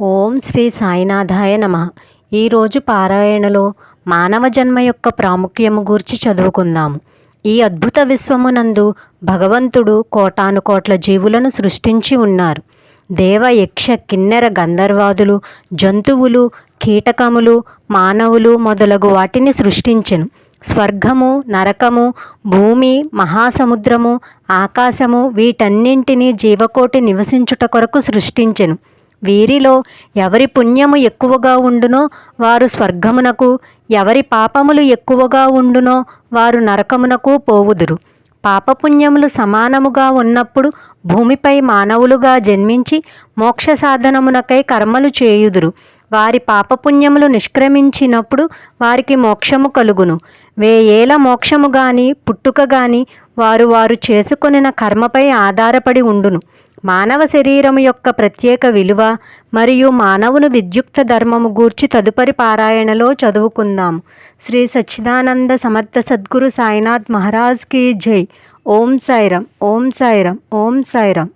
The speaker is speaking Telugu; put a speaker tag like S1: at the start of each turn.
S1: ఓం శ్రీ సాయినాథాయ నమ. ఈరోజు పారాయణలో మానవ జన్మ యొక్క ప్రాముఖ్యము గూర్చి చదువుకుందాము ఈ అద్భుత విశ్వమునందు భగవంతుడు కోటాను కోట్ల జీవులను సృష్టించి ఉన్నారు. దేవ యక్ష కిన్నెర గంధర్వాదులు జంతువులు కీటకములు మానవులు మొదలగు వాటిని సృష్టించెను. స్వర్గము నరకము భూమి మహాసముద్రము ఆకాశము వీటన్నింటినీ జీవకోటి నివసించుట కొరకు సృష్టించెను. వీరిలో ఎవరి పుణ్యము ఎక్కువగా ఉండునో వారు స్వర్గమునకు ఎవరి పాపములు ఎక్కువగా ఉండునో వారు నరకమునకు పోవుదురు. పాపపుణ్యములు సమానముగా ఉన్నప్పుడు భూమిపై మానవులుగా జన్మించి మోక్ష సాధనమునకై కర్మలు చేయుదురు. వారి పాపపుణ్యములు నిష్క్రమించినప్పుడు వారికి మోక్షము కలుగును. వేయేల మోక్షము గాని పుట్టుక గాని వారు వారు చేసుకొనిన కర్మపై ఆధారపడి ఉండును. మానవ శరీరము యొక్క ప్రత్యేక విలువ మరియు మానవుని విద్యుక్త ధర్మము గూర్చి తదుపరి పారాయణలో చదువుకుందాం. శ్రీ సచ్చిదానంద సమర్థ సద్గురు సాయినాథ్ మహారాజ్కి జై. ఓం సాయిరం ఓం సాయిరం ఓం సాయిరం